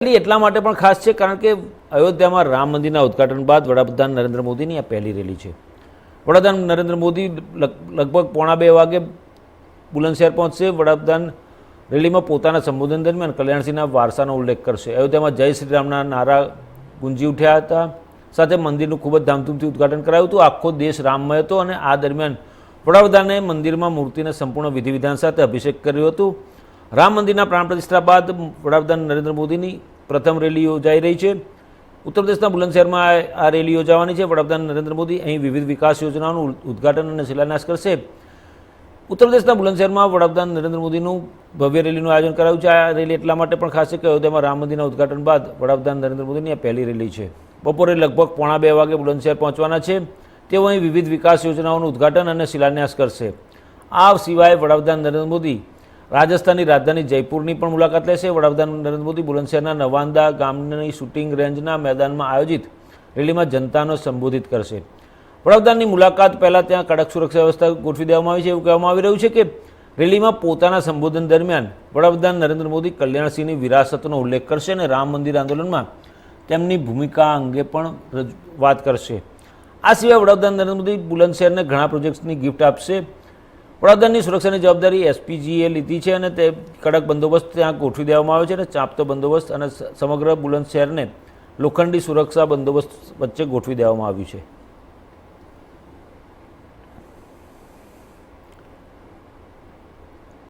Rally એટલા માટે પણ ખાસ છે, કારણ કે અયોધ્યામાં રામ મંદિરના ઉદ્ઘાટન બાદ વડાપ્રધાન નરેન્દ્ર મોદીની આ પહેલી રેલી છે. વડાપ્રધાન નરેન્દ્ર મોદી લગભગ પોણા બે વાગે બુલંદશહેર પહોંચશે. વડાપ્રધાન રેલીમાં પોતાના સંબોધન દરમિયાન કલ્યાણસિંહના વારસાનો ઉલ્લેખ કરશે. અયોધ્યામાં જય શ્રી રામના નારા ગુંજી ઉઠ્યા હતા. સાથે મંદિરનું ખૂબ જ ધામધૂમથી ઉદ્ઘાટન કરાયું હતું. આખો દેશ રામમય હતો અને આ દરમિયાન વડાપ્રધાને મંદિરમાં મૂર્તિને સંપૂર્ણ વિધિ વિધાન સાથે અભિષેક કર્યો હતો. રામ મંદિરના પ્રાણ પ્રતિષ્ઠા બાદ વડાપ્રધાન નરેન્દ્ર મોદીની પ્રથમ રેલી યોજાઈ રહી છે. ઉત્તર પ્રદેશના બુલંદશહેરમાં આ- રેલી યોજાવાની છે. વડાપ્રધાન નરેન્દ્ર મોદી અહીં વિવિધ વિકાસ યોજનાઓનું ઉદ્ઘાટન અને શિલાન્યાસ કરશે. ઉત્તર પ્રદેશના બુલંદશહેરમાં વડાપ્રધાન નરેન્દ્ર મોદીનું ભવ્ય રેલીનું આયોજન કરાયું છે. આ રેલી એટલા માટે પણ ખાસ છે કે અયોધ્યામાં રામ મંદિરના ઉદ્ઘાટન બાદ વડાપ્રધાન નરેન્દ્ર મોદીની આ પહેલી રેલી છે. બપોરે લગભગ પોણા બે વાગે બુલંદશહેર પહોંચવાના છે. તેઓ અહીં વિવિધ વિકાસ યોજનાઓનું ઉદ્ઘાટન અને શિલાન્યાસ કરશે. આ સિવાય વડાપ્રધાન નરેન્દ્ર મોદી રાજસ્થાનની રાજધાની જયપુરની પણ મુલાકાત લેશે. વડાપ્રધાન નરેન્દ્ર મોદી બુલંદશહેરના નવાંદા ગામની શૂટિંગ રેન્જના મેદાનમાં આયોજિત રેલીમાં જનતાનો સંબોધિત કરશે. વડાપ્રધાનની મુલાકાત પહેલાં ત્યાં કડક સુરક્ષા વ્યવસ્થા ગોઠવી દેવામાં આવી છે એવું કહેવામાં આવી રહ્યું છે કે રેલીમાં પોતાના સંબોધન દરમિયાન વડાપ્રધાન નરેન્દ્ર મોદી કલ્યાણસિંહની વિરાસતનો ઉલ્લેખ કરશે અને રામ મંદિર આંદોલનમાં તેમની ભૂમિકા અંગે પણ વાત કરશે. આ સિવાય વડાપ્રધાન નરેન્દ્ર મોદી બુલંદશહેરને ઘણા પ્રોજેક્ટ્સની ગિફ્ટ આપશે. વડાપ્રધાનની સુરક્ષાની જવાબદારી એસપીજીએ લીધી છે અને તે કડક બંદોબસ્ત ત્યાં ગોઠવી દેવામાં આવ્યો છે અને ચાંપતો બંદોબસ્ત અને સમગ્ર બુલંદ શહેરને લોખંડી સુરક્ષા બંદોબસ્ત વચ્ચે ગોઠવી દેવામાં આવ્યું છે.